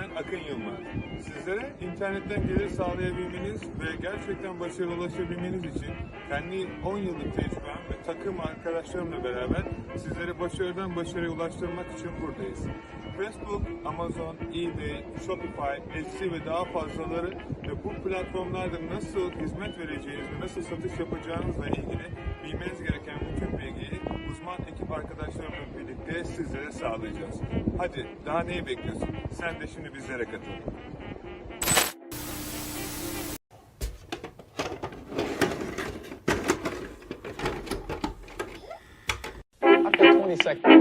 Ben Akın Yılmaz. Sizlere internetten gelir sağlayabilmeniz ve gerçekten başarıya ulaşabilmeniz için kendi 10 yıllık tecrübem ve takım arkadaşlarımla beraber sizlere başarıdan başarıya ulaştırmak için buradayız. Facebook, Amazon, eBay, Shopify, Etsy ve daha fazlaları ve bu platformlarda nasıl hizmet vereceğiniz ve nasıl satış yapacağınızla ilgili bilmeniz gereken bütün bilgiyi uzman ekip arkadaşlarımla birlikte sizlere sağlayacağız. Hadi daha neyi bekliyorsun? Sen de şimdi bizlere katıl. After 20 seconds.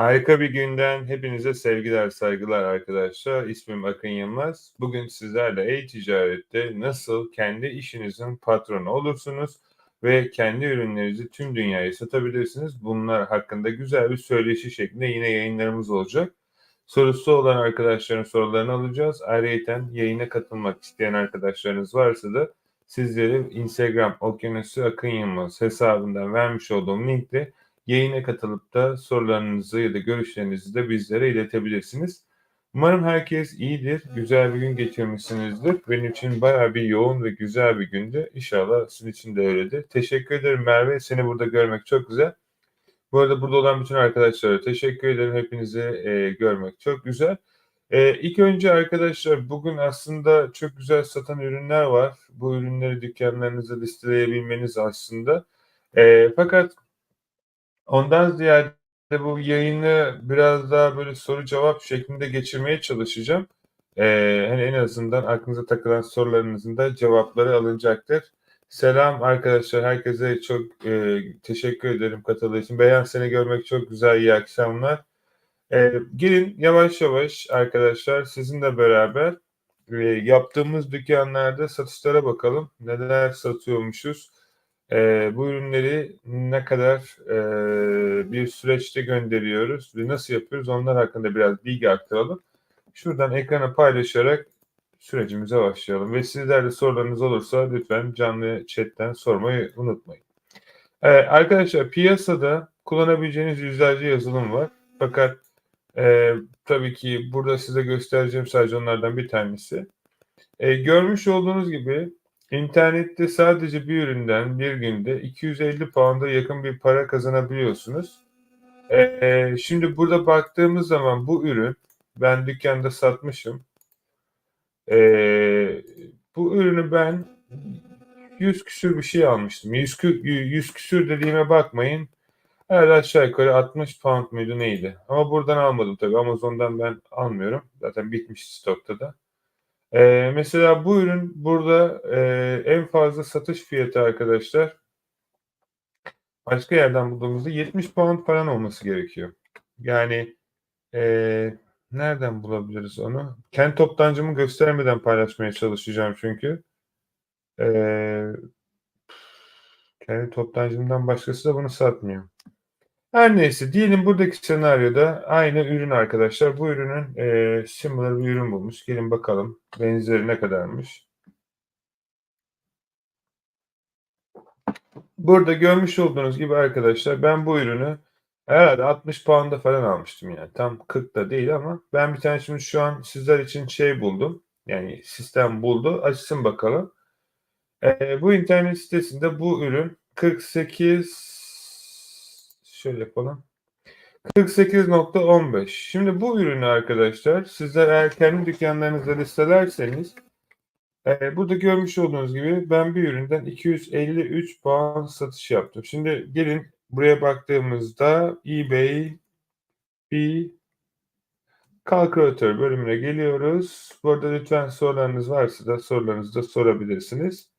Harika bir günden hepinize sevgiler, saygılar arkadaşlar. İsmim Akın Yılmaz. Bugün sizlerle e-ticarette nasıl kendi işinizin patronu olursunuz ve kendi ürünlerinizi tüm dünyaya satabilirsiniz. Bunlar hakkında güzel bir söyleşi şeklinde yine yayınlarımız olacak. Sorusu olan arkadaşların sorularını alacağız. Ayrıca yayına katılmak isteyen arkadaşlarınız varsa da sizlere Instagram Okyanusu Akın Yılmaz hesabından vermiş olduğum linkle yayına katılıp da sorularınızı ya da görüşlerinizi de bizlere iletebilirsiniz. Umarım herkes iyidir, güzel bir gün geçirmişsinizdir. Benim için bayağı bir yoğun ve güzel bir gündü. İnşallah sizin için de öyledir. Teşekkür ederim Merve. Seni burada görmek çok güzel. Bu arada burada olan bütün arkadaşlara teşekkür ederim. Hepinizi e, görmek çok güzel. E, ilk önce arkadaşlar bugün aslında çok güzel satan ürünler var. Bu ürünleri dükkanlarınıza listeleyebilmeniz aslında. E, fakat Ondan ziyade bu yayını biraz daha böyle soru cevap şeklinde geçirmeye çalışacağım. Ee, hani en azından aklınıza takılan sorularınızın da cevapları alınacaktır. Selam arkadaşlar, herkese çok e, teşekkür ederim katıldığı için. Beyan seni görmek çok güzel, iyi akşamlar. Ee, gelin yavaş yavaş arkadaşlar sizinle beraber e, yaptığımız dükkanlarda satışlara bakalım. Neler satıyormuşuz? E, bu ürünleri ne kadar e, bir süreçte gönderiyoruz ve nasıl yapıyoruz onlar hakkında biraz bilgi aktaralım. Şuradan ekrana paylaşarak sürecimize başlayalım. Ve sizler sorularınız olursa lütfen canlı chatten sormayı unutmayın. E, arkadaşlar piyasada kullanabileceğiniz yüzlerce yazılım var. Fakat e, tabii ki burada size göstereceğim sadece onlardan bir tanesi. E, görmüş olduğunuz gibi İnternette sadece bir üründen bir günde 250 pound'a yakın bir para kazanabiliyorsunuz. Ee, şimdi burada baktığımız zaman bu ürün ben dükkanda satmışım. Ee, bu ürünü ben 100 küsür bir şey almıştım. 100, kü- 100 küsür dediğime bakmayın. Herhalde aşağı yukarı 60 pound muydu neydi? Ama buradan almadım tabii. Amazon'dan ben almıyorum. Zaten bitmiş stokta da. Ee, mesela bu ürün burada e, en fazla satış fiyatı arkadaşlar başka yerden bulduğumuzda 70 pound falan olması gerekiyor. Yani e, nereden bulabiliriz onu? Kendi toptancımı göstermeden paylaşmaya çalışacağım çünkü. E, kendi toptancımdan başkası da bunu satmıyor. Her neyse diyelim buradaki senaryoda aynı ürün arkadaşlar. Bu ürünün e, similar bir ürün bulmuş. Gelin bakalım benzeri ne kadarmış. Burada görmüş olduğunuz gibi arkadaşlar ben bu ürünü herhalde 60 pound'a falan almıştım yani. Tam 40 da değil ama ben bir tane şimdi şu an sizler için şey buldum. Yani sistem buldu. Açsın bakalım. E, bu internet sitesinde bu ürün 48 şöyle yapalım. 48.15. Şimdi bu ürünü arkadaşlar sizler eğer kendi dükkanlarınızda listelerseniz e, burada görmüş olduğunuz gibi ben bir üründen 253 puan satış yaptım. Şimdi gelin buraya baktığımızda eBay bir kalkülatör bölümüne geliyoruz. Burada lütfen sorularınız varsa da sorularınızı da sorabilirsiniz.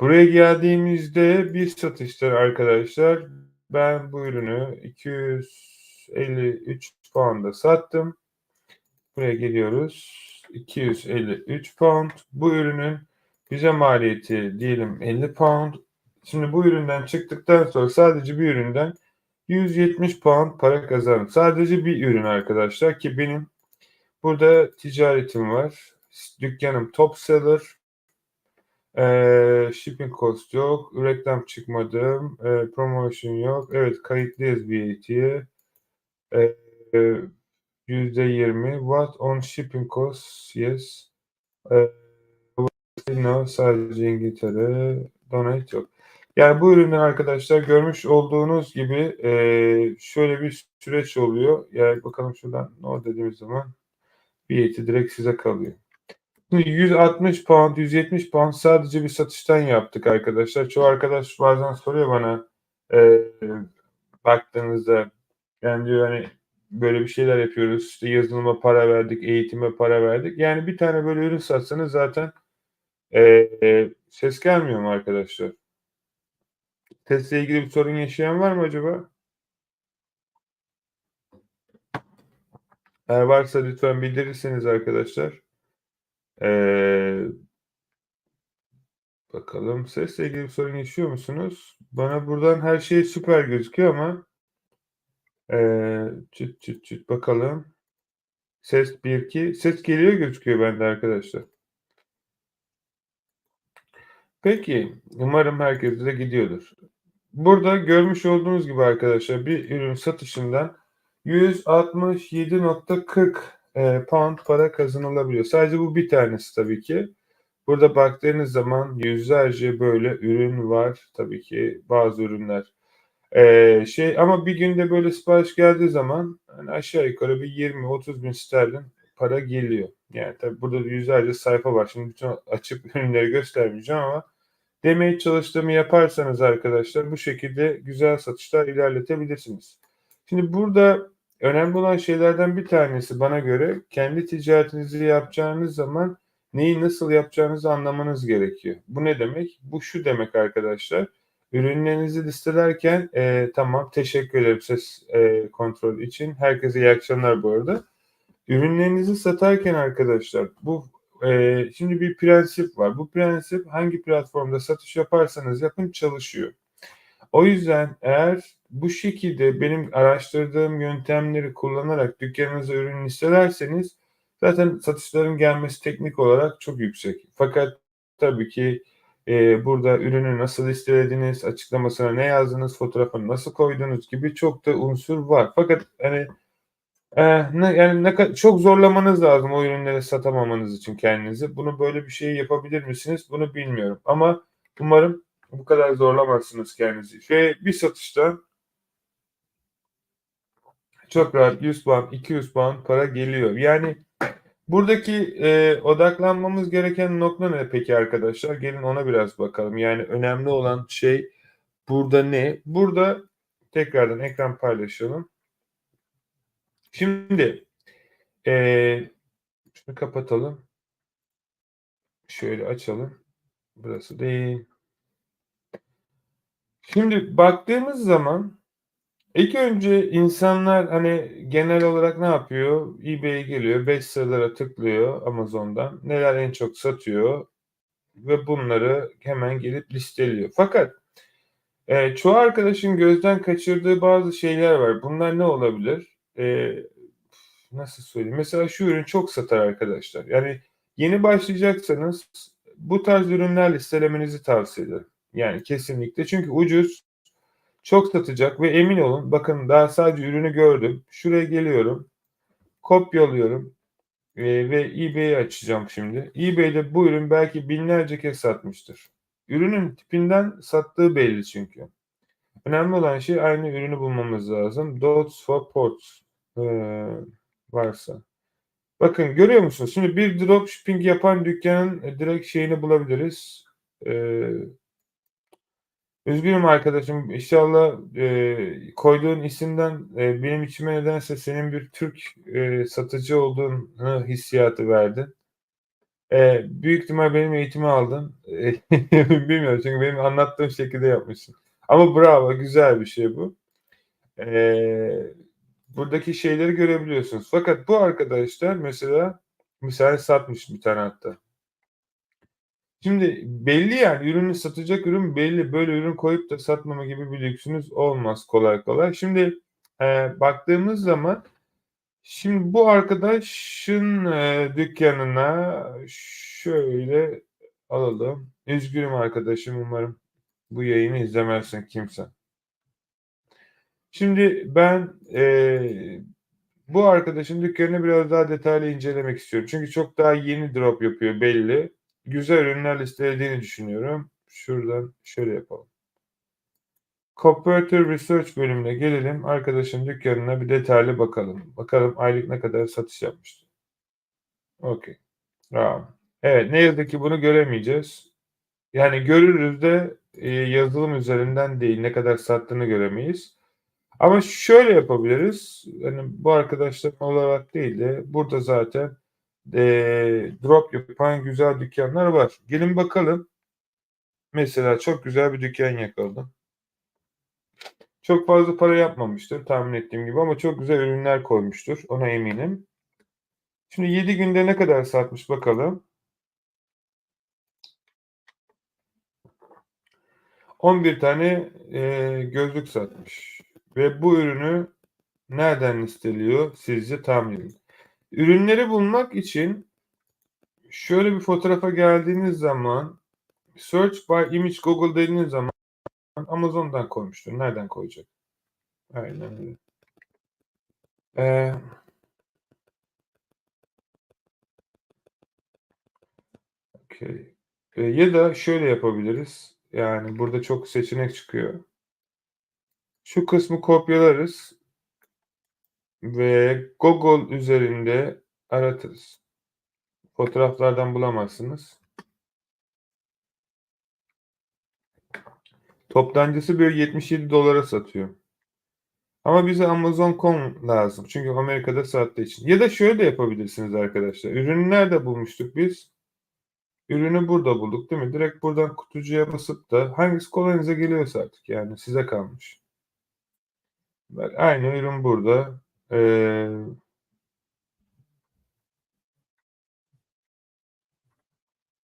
Buraya geldiğimizde bir satıştır arkadaşlar. Ben bu ürünü 253 pound'a sattım. Buraya geliyoruz. 253 pound. Bu ürünün bize maliyeti diyelim 50 pound. Şimdi bu üründen çıktıktan sonra sadece bir üründen 170 pound para kazandım. Sadece bir ürün arkadaşlar ki benim burada ticaretim var. Dükkanım top seller. Ee, shipping cost yok. Reklam çıkmadım. Ee, promotion yok. Evet kayıtlıyız VAT'ye. Ee, %20. What on shipping costs? Yes. Ee, no, sadece İngiltere. Donate yok. Yani bu ürünler arkadaşlar görmüş olduğunuz gibi e, şöyle bir süreç oluyor. Yani bakalım şuradan no dediğimiz zaman VAT direkt size kalıyor. Şimdi 160 pound, 170 pound sadece bir satıştan yaptık arkadaşlar. Çoğu arkadaş bazen soruyor bana e, baktığınızda yani diyor hani böyle bir şeyler yapıyoruz. İşte yazılıma para verdik, eğitime para verdik. Yani bir tane böyle ürün satsanız zaten e, e, ses gelmiyor mu arkadaşlar? Testle ilgili bir sorun yaşayan var mı acaba? Eğer varsa lütfen bildirirseniz arkadaşlar. Ee, bakalım sesle ilgili bir sorun yaşıyor musunuz? Bana buradan her şey süper gözüküyor ama ee, çıt çıt çıt bakalım. Ses 1 2 ses geliyor gözüküyor bende arkadaşlar. Peki umarım herkese de gidiyordur. Burada görmüş olduğunuz gibi arkadaşlar bir ürün satışından 167.40 e, pound para kazanılabiliyor. Sadece bu bir tanesi tabii ki. Burada baktığınız zaman yüzlerce böyle ürün var. Tabii ki bazı ürünler e, şey ama bir günde böyle sipariş geldiği zaman hani aşağı yukarı bir 20-30 bin sterlin para geliyor. Yani tabii burada yüzlerce sayfa var. Şimdi bütün açıp ürünleri göstermeyeceğim ama demeye çalıştığımı yaparsanız arkadaşlar bu şekilde güzel satışlar ilerletebilirsiniz. Şimdi burada önemli olan şeylerden bir tanesi bana göre kendi ticaretinizi yapacağınız zaman neyi nasıl yapacağınızı anlamanız gerekiyor. Bu ne demek? Bu şu demek arkadaşlar. Ürünlerinizi listelerken e, tamam teşekkür ederim ses e, kontrol için. Herkese iyi akşamlar bu arada. Ürünlerinizi satarken arkadaşlar bu e, şimdi bir prensip var. Bu prensip hangi platformda satış yaparsanız yapın çalışıyor. O yüzden eğer bu şekilde benim araştırdığım yöntemleri kullanarak dükkanınıza ürün listelerseniz zaten satışların gelmesi teknik olarak çok yüksek. Fakat tabii ki e, burada ürünü nasıl listelediniz, açıklamasına ne yazdınız, fotoğrafını nasıl koydunuz gibi çok da unsur var. Fakat hani e, ne, yani ne çok zorlamanız lazım o ürünleri satamamanız için kendinizi. Bunu böyle bir şey yapabilir misiniz? Bunu bilmiyorum. Ama umarım bu kadar zorlamazsınız kendinizi. Şöyle bir satışta çok rahat 100 pound, 200 pound para geliyor. Yani buradaki e, odaklanmamız gereken nokta ne peki arkadaşlar? Gelin ona biraz bakalım. Yani önemli olan şey burada ne? Burada tekrardan ekran paylaşalım. Şimdi e, şunu kapatalım. Şöyle açalım. Burası değil. Şimdi baktığımız zaman ilk önce insanlar hani genel olarak ne yapıyor? eBay'e geliyor, bestseller'a tıklıyor Amazon'dan. Neler en çok satıyor ve bunları hemen gelip listeliyor. Fakat e, çoğu arkadaşın gözden kaçırdığı bazı şeyler var. Bunlar ne olabilir? E, nasıl söyleyeyim? Mesela şu ürün çok satar arkadaşlar. Yani yeni başlayacaksanız bu tarz ürünler listelemenizi tavsiye ederim. Yani kesinlikle. Çünkü ucuz, çok satacak ve emin olun bakın daha sadece ürünü gördüm. Şuraya geliyorum. Kopyalıyorum. E, ve eBay'i açacağım şimdi. eBay'de bu ürün belki binlerce kez satmıştır. Ürünün tipinden sattığı belli çünkü. Önemli olan şey aynı ürünü bulmamız lazım. Dots for ports ee, varsa. Bakın görüyor musunuz? Şimdi bir dropshipping yapan dükkanın e, direkt şeyini bulabiliriz. Ee, üzgünüm arkadaşım. İnşallah e, koyduğun isimden e, benim içime nedense senin bir Türk e, satıcı olduğunu hissiyatı verdi. E, büyük ihtimal benim eğitimi aldın. E, bilmiyorum çünkü benim anlattığım şekilde yapmışsın. Ama bravo, güzel bir şey bu. E, buradaki şeyleri görebiliyorsunuz. Fakat bu arkadaşlar mesela misal satmış bir tane hatta. Şimdi belli yani ürünü satacak ürün belli. Böyle ürün koyup da satmama gibi bir lüksünüz olmaz kolay kolay. Şimdi e, baktığımız zaman şimdi bu arkadaşın e, dükkanına şöyle alalım. Üzgünüm arkadaşım umarım bu yayını izlemezsin kimse. Şimdi ben e, bu arkadaşın dükkanını biraz daha detaylı incelemek istiyorum. Çünkü çok daha yeni drop yapıyor belli. Güzel ürünler listelediğini düşünüyorum. Şuradan şöyle yapalım. Comparator Research bölümüne gelelim. Arkadaşın dükkanına bir detaylı bakalım. Bakalım aylık ne kadar satış yapmıştı. Okey. Tamam. Evet ne yazık ki bunu göremeyeceğiz. Yani görürüz de e, yazılım üzerinden değil ne kadar sattığını göremeyiz. Ama şöyle yapabiliriz. Yani bu arkadaşlar olarak değil de burada zaten e, drop yapan güzel dükkanlar var. Gelin bakalım. Mesela çok güzel bir dükkan yakaladım. Çok fazla para yapmamıştır tahmin ettiğim gibi ama çok güzel ürünler koymuştur. Ona eminim. Şimdi 7 günde ne kadar satmış bakalım. 11 tane e, gözlük satmış. Ve bu ürünü nereden listeliyor sizce tahmin edin. Ürünleri bulmak için şöyle bir fotoğrafa geldiğiniz zaman search by image Google dediğiniz zaman Amazon'dan koymuştur. Nereden koyacak? Aynen öyle. Ee, okay. Ee, ya da şöyle yapabiliriz. Yani burada çok seçenek çıkıyor. Şu kısmı kopyalarız ve Google üzerinde aratırız. Fotoğraflardan bulamazsınız. Toptancısı böyle 77 dolara satıyor. Ama bize Amazon.com lazım. Çünkü Amerika'da sattığı için. Ya da şöyle de yapabilirsiniz arkadaşlar. Ürünü nerede bulmuştuk biz? Ürünü burada bulduk değil mi? Direkt buradan kutucuya basıp da hangisi kolayınıza geliyorsa artık yani size kalmış. Bak aynı ürün burada. Ee,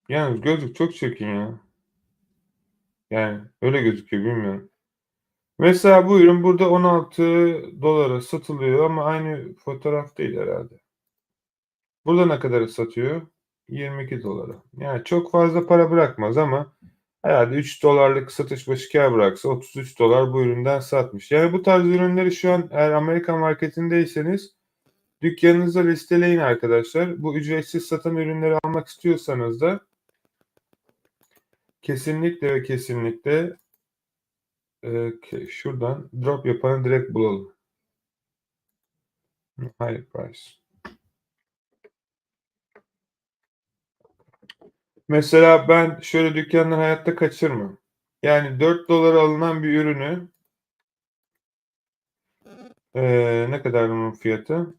yalnız gözlük çok çirkin ya. Yani öyle gözüküyor bilmiyorum. Mesela bu ürün burada 16 dolara satılıyor ama aynı fotoğraf değil herhalde. Burada ne kadar satıyor? 22 dolara. Yani çok fazla para bırakmaz ama herhalde 3 dolarlık satış başı kar bıraksa 33 dolar bu üründen satmış. Yani bu tarz ürünleri şu an eğer Amerika marketindeyseniz dükkanınıza listeleyin arkadaşlar. Bu ücretsiz satan ürünleri almak istiyorsanız da kesinlikle ve kesinlikle e, şuradan drop yapanı direkt bulalım. High price. Mesela ben şöyle dükkandan hayatta kaçırmam. Yani 4 dolara alınan bir ürünü ee, ne kadar bunun fiyatı?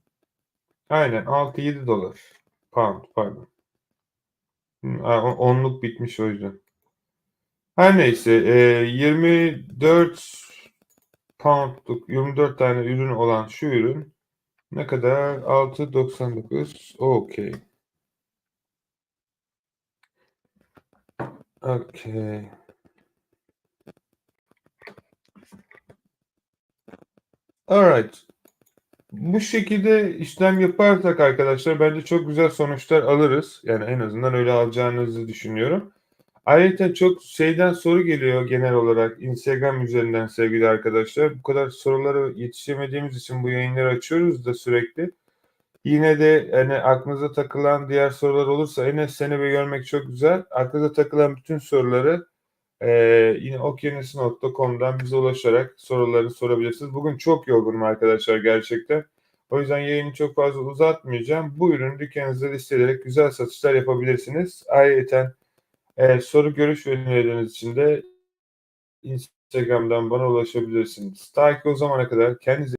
Aynen 6-7 dolar. Pound pardon. Aa, Onluk bitmiş o yüzden. Her neyse e, 24 poundluk 24 tane ürün olan şu ürün ne kadar? 6.99. Okey. Okey. Alright. Bu şekilde işlem yaparsak arkadaşlar bence çok güzel sonuçlar alırız. Yani en azından öyle alacağınızı düşünüyorum. Ayrıca çok şeyden soru geliyor genel olarak Instagram üzerinden sevgili arkadaşlar. Bu kadar sorulara yetişemediğimiz için bu yayınları açıyoruz da sürekli. Yine de hani aklınıza takılan diğer sorular olursa Enes seni bir görmek çok güzel. Aklınıza takılan bütün soruları Ee, yine okyanusu.com'dan bize ulaşarak sorularını sorabilirsiniz. Bugün çok yorgunum arkadaşlar gerçekten. O yüzden yayını çok fazla uzatmayacağım. Bu ürünü dükkanınızda listelenerek güzel satışlar yapabilirsiniz. Ayrıca e, soru, görüş önerileriniz için de Instagram'dan bana ulaşabilirsiniz. Ta ki o zamana kadar kendinize